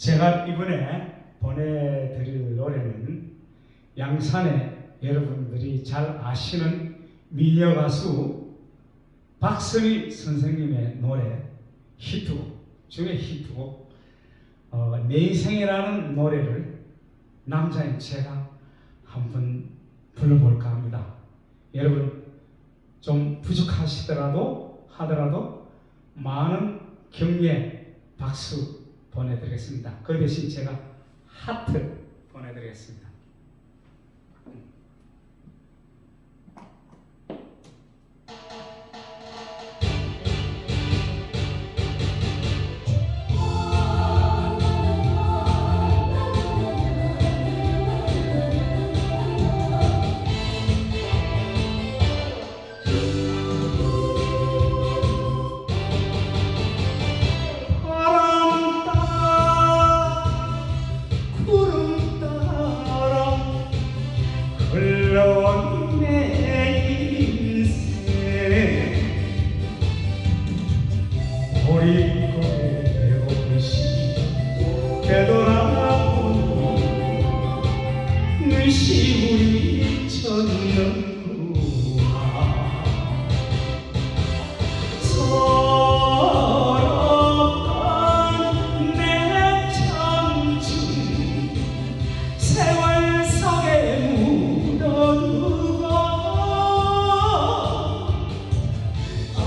제가 이번에 보내드릴 노래는 양산에 여러분들이 잘 아시는 미녀 가수 박선희 선생님의 노래 히트곡 중에 히트곡 어, 내 인생이라는 노래를 남자인 제가 한번 불러볼까 합니다. 여러분 좀 부족하시더라도 하더라도 많은 격려 박수 보내드리겠습니다. 그 대신 제가 하트 보내드리겠습니다.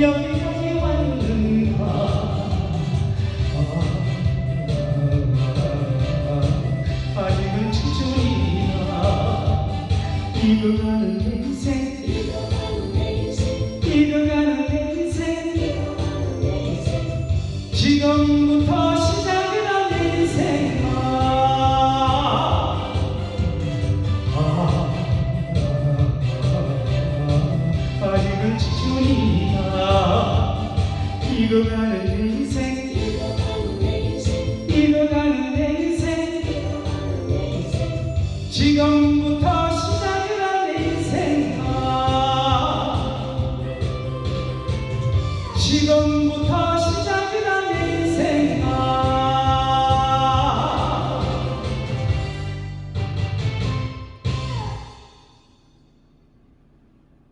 여기까지 왔는가 아, 아직은 지중이야 익어가는 인생 시작이란 아, 아직은 지중이야 인생. 익어가는 인생. 지금부터